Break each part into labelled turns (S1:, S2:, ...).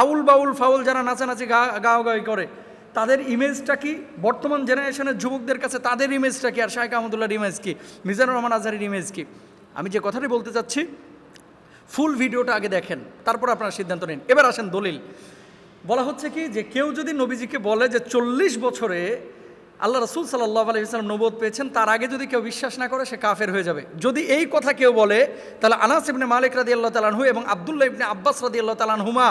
S1: আউল বাউল foul যারা নাচানাচি গা গাওয়াগাই করে, তাদের ইমেজটা কি? বর্তমান জেনারেশনের যুবকদের কাছে তাদের ইমেজটা কি? আর শাহেখ আহমদুল্লাহর ইমেজ কি? মিজানুর রহমান আজহারের ইমেজ কি? আমি যে কথাটি বলতে চাচ্ছি, ফুল ভিডিওটা আগে দেখেন, তারপর আপনারা সিদ্ধান্ত নিন। এবার আসেন দলিল। বলা হচ্ছে কি যে, কেউ যদি নবীজিকে বলে যে চল্লিশ বছরে আল্লাহ রসুল সাল্লাহ আলি ইসলাম নবোধ পেয়েছেন, তার আগে যদি কেউ বিশ্বাস না করে, সে কাফের হয়ে যাবে। যদি এই কথা কেউ বলে, তাহলে আনাস ইবনে মালিক রাদি আল্লাহ তালানহু এবং আবদুল্লাহ ইবনে আব্বাস রাদি আল্লাহ তালানহুমা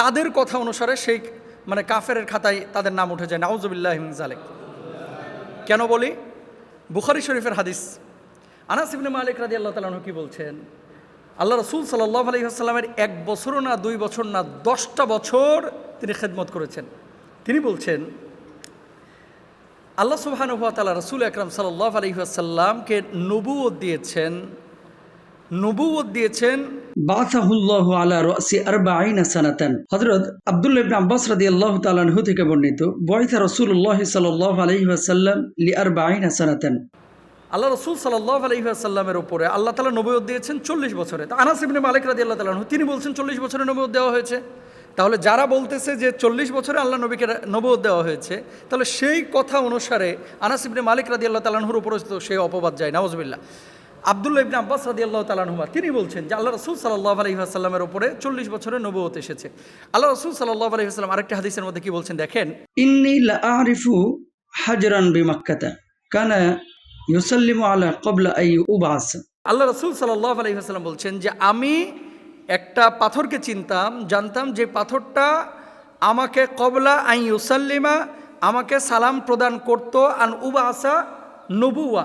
S1: তাদের কথা অনুসারে সেই মানে কাফের খাতায় তাদের নাম উঠে যায়, নাউজুবিল্লাহ জালেক কেন বলি? বুখারি শরীফের হাদিস। আনাস ইবনে মালিক রাদি আল্লাহ তালানহু কি বলছেন? আল্লাহ রসুল সাল্লাহ আলহিহাস্লামের এক বছরও না দুই বছর না দশটা বছর তিনি খেদমত করেছেন। তিনি বলছেন, আল্লাহ সুবাহানুয়া তালা রসুল আকরাম সাল্লাহ আলহিহাসাল্লামকে নবুয়ত দিয়েছেন নবুয়ত দিয়েছেন
S2: বাসাহুল্লাহ আলা রাসি আরবাঈনা সানাতান। হযরত আব্দুল্লাহ ইবনে আব্বাস রাদিয়াল্লাহু তাআলা আনহু থেকে বর্ণিত বয়সা রাসূলুল্লাহ সাল্লাল্লাহু আলাইহি ওয়াসাল্লাম লি আরবাঈনা সানাতান।
S1: আল্লাহ রসুল সাল্লাহ আলহিহাসাল্লামের উপরে আল্লাহ তালা নবুয়ত দিয়েছেন চল্লিশ বছরে। তা আনাস ইবনে মালিক রাদি আল্লাহ তালাহ তিনি বলছেন চল্লিশ বছরে নবুয়ত দেওয়া হয়েছে। তাহলে যারা বলতেছে যে চল্লিশ বছরে আল্লাহ নবীকে নবুয়ত দেওয়া হয়েছে তাহলে সেই কথা অনুসারে আনাস ইবনে মালিক রাদি আল্লাহ তালাহুর উপরে তো সেই অপবাদ যায় নওয়াজবিল্লা আবদুল্লাহ ইবনে আব্বাস রাদি আল্লাহ তালাহুমা তিনি বলছেন যে আল্লাহ রসুল সাল্লাহ আলহিহাসাল্লামের উপরে চল্লিশ বছরে নবুয়ত এসেছে। আল্লাহ রসুল সাল্লাহ আলহিহাস্লাম আরেকটি হাদিসের মধ্যে কি বলছেন দেখেন?
S2: ইন্নী আরিফু হাজরান বিমাক্কাতা কানা ইউসাল্লিমু আলা ক্বাবলা আই উবাস।
S1: আল্লাহ রসুল সাল্লাহ আলহিহাস্লাম বলছেন যে আমি একটা পাথরকে চিনতাম জানতাম যে পাথরটা আমাকে কবলা আই ইউসাল্লিমা আমাকে সালাম প্রদান করতো আন উবা আসা নবুয়া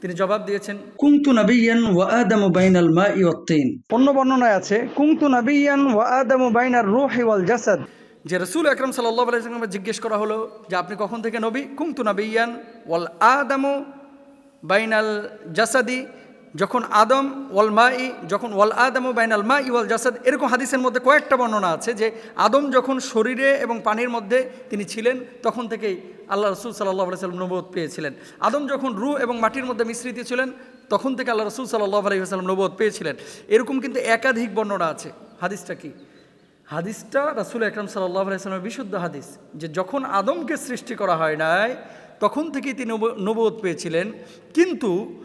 S1: তিনি জবাব দিয়েছেন
S2: কুংতু নবিয়ান ওয়া আদামু বাইনাল মা ওয়াত তিন।
S1: অন্য বর্ণনায় আছে কুংতু নবিয়ান ওয়া আদামু বাইনার রুহ ওয়াল জাসাদ। যে রসুল আকরম সাল্লাহ আলাইসাল্লামকে জিজ্ঞেস করা হলো যে আপনি কখন থেকে নবী? কুংতু নবিয়ান ওয়াল আদামু বাইনাল জাসাদি। যখন আদম ওয়াল মা ই যখন ওয়াল আদম ও বাইনাল মা ই ওয়াল জাসাদ, এরকম হাদিসের মধ্যে কয়েকটা বর্ণনা আছে যে আদম যখন শরীরে এবং পানির মধ্যে তিনি ছিলেন, তখন থেকেই আল্লাহ রসুল সাল্লাহ আলাইসাল্লাম নবোধ পেয়েছিলেন। আদম যখন রু এবং মাটির মধ্যে মিশ্রিত ছিলেন, তখন থেকে আল্লাহ রসুল সাল্লাহ আলাইসাল্লাম নবোধ পেয়েছিলেন। এরকম কিন্তু একাধিক বর্ণনা আছে। হাদিসটা কি? হাদিসটা রাসুল আকরম সাল্লাহ আলাইসলামের বিশুদ্ধ হাদিস যে যখন আদমকে সৃষ্টি করা হয় নাই, তখন থেকেই তিনি নব- নবুয়ত পেয়েছিলেন। কিন্তু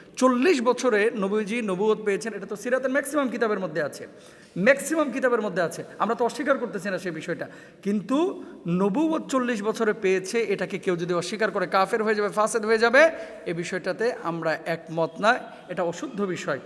S1: চল্লিশ বছরে নবীজি নবুয়ত পেয়েছেন। এটা তো সিরাতের ম্যাক্সিমাম কিতাবের মধ্যে আছে। ম্যাক্সিমাম কিতাবের মধ্যে আছে। আমরা তো অস্বীকার করতেছি না সেই বিষয়টা। কিন্তু নবুয়ত চল্লিশ বছরে পেয়েছে, এটাকে কেউ যদি অস্বীকার করে কাফের হয়ে যাবে, ফাসেদ হয়ে যাবে, এ বিষয়টাতে আমরা একমত না। এটা অশুদ্ধ বিষয়।